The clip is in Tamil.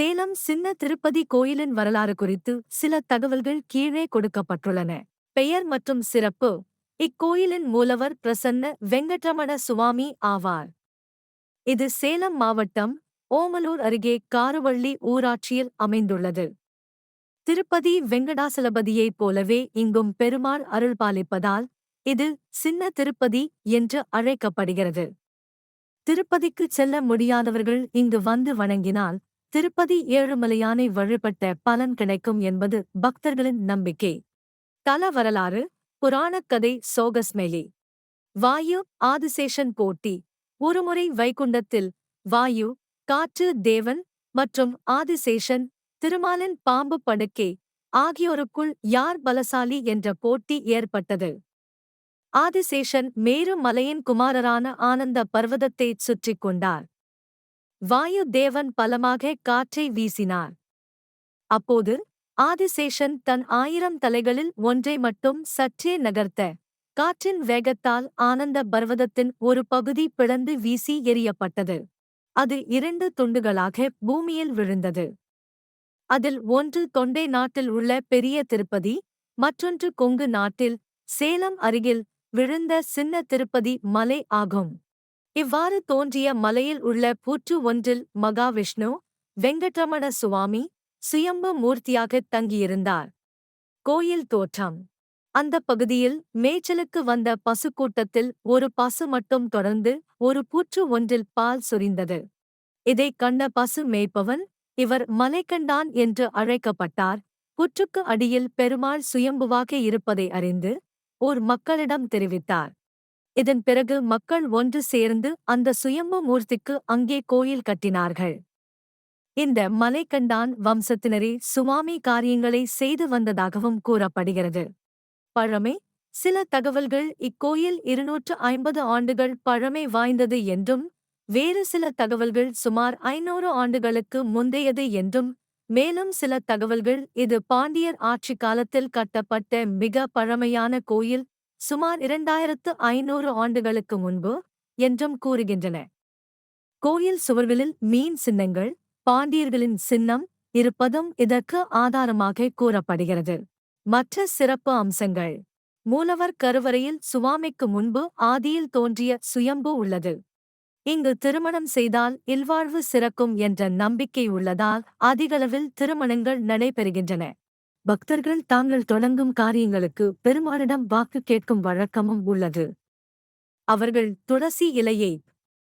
சேலம் சின்ன திருப்பதி கோயிலின் வரலாறு குறித்து சில தகவல்கள் கீழே கொடுக்கப்பட்டுள்ளன. பெயர் மற்றும் சிறப்பு. இக்கோயிலின் மூலவர் பிரசன்ன வெங்கட்ரமண சுவாமி ஆவார். இது சேலம் மாவட்டம் ஓமலூர் அருகே காருவள்ளி ஊராட்சியில் அமைந்துள்ளது. திருப்பதி வெங்கடாசலபதியைப் போலவே இங்கும் பெருமாள் அருள்பாலிப்பதால் இது சின்ன திருப்பதி என்று அழைக்கப்படுகிறது. திருப்பதிக்கு செல்ல முடியாதவர்கள் இங்கு வந்து வணங்கினால் திருப்பதி ஏழுமலையானை வழிபட்ட பலன் கிடைக்கும் என்பது பக்தர்களின் நம்பிக்கை. தல வரலாறு புராணக்கதை சோகஸ்மெலி. வாயு ஆதிசேஷன் போட்டி ஒருமுறை வைகுண்டத்தில் வாயு காற்று தேவன் மற்றும் ஆதிசேஷன் திருமாலின் பாம்பு படுக்கை ஆகியோருக்குள் யார் பலசாலி என்ற போட்டி ஏற்பட்டது. ஆதிசேஷன் மேரு மலையின் குமாரரான ஆனந்த பர்வதத்தைச் சுற்றிக் கொண்டார். வாயு தேவன் பலமாக காற்றை வீசினார். அப்போது ஆதிசேஷன் தன் ஆயிரம் தலைகளில் ஒன்றை மட்டும் சற்றே நகர்த்த காற்றின் வேகத்தால் ஆனந்த பர்வதத்தின் ஒரு பகுதி பிளந்து வீசி எறியப்பட்டது. அது இரண்டு துண்டுகளாக பூமியில் விழுந்தது. அதில் ஒன்று தொண்டை நாட்டில் உள்ள பெரிய திருப்பதி மற்றொன்று கொங்கு நாட்டில் சேலம் அருகில் விழுந்த சின்ன திருப்பதி மலை ஆகும். இவ்வாறு தோன்றிய மலையில் உள்ள பூற்று ஒன்றில் மகாவிஷ்ணு வெங்கட்ரமண சுவாமி சுயம்பு மூர்த்தியாகத் தங்கியிருந்தார். கோயில் தோற்றம். அந்த பகுதியில் மேய்ச்சலுக்கு வந்த பசுக்கூட்டத்தில் ஒரு பசு மட்டும் தொடர்ந்து ஒரு பூற்று ஒன்றில் பால் சொரிந்தது. இதைக் கண்ட பசு மேய்ப்பவன் இவர் மலைக்கண்டான் என்று அழைக்கப்பட்டார். புற்றுக்கு அடியில் பெருமாள் சுயம்புவாக இருப்பதை அறிந்து ஓர் மக்களிடம் தெரிவித்தார். இதன் பிறகு மக்கள் ஒன்று சேர்ந்து அந்த சுயம்பு மூர்த்திக்கு அங்கே கோயில் கட்டினார்கள். இந்த மலைக்கண்டான் வம்சத்தினரே சுவாமி காரியங்களை செய்து வந்ததாகவும் கூறப்படுகிறது. பழமை சில தகவல்கள் இக்கோயில் இருநூற்று ஐம்பது ஆண்டுகள் பழமை வாய்ந்தது என்றும் வேறு சில தகவல்கள் சுமார் ஐநூறு ஆண்டுகளுக்கு முந்தையது என்றும் மேலும் சில தகவல்கள் இது பாண்டியர் ஆட்சி காலத்தில் கட்டப்பட்ட மிக பழமையான கோயில் சுமார் இரண்டாயிரத்து ஐநூறு ஆண்டுகளுக்கு முன்பு என்றும் கூறுகின்றன. கோயில் சுவர்களில் மீன் சின்னங்கள் பாண்டியர்களின் சின்னம் இருப்பதும் இதற்கு ஆதாரமாக கூறப்படுகிறது. மற்ற சிறப்பு அம்சங்கள். மூலவர் கருவறையில் சுவாமிக்கு முன்பு ஆதியில் தோன்றிய சுயம்பு உள்ளது. இங்கு திருமணம் செய்தால் இல்வாழ்வு சிறக்கும் என்ற நம்பிக்கை உள்ளதால் அதிகளவில் திருமணங்கள் நடைபெறுகின்றன. பக்தர்கள் தாங்கள் தொடங்கும் காரியங்களுக்கு பெருமானிடம் வாக்கு கேட்கும் வழக்கமும் உள்ளது. அவர்கள் துளசி இலையை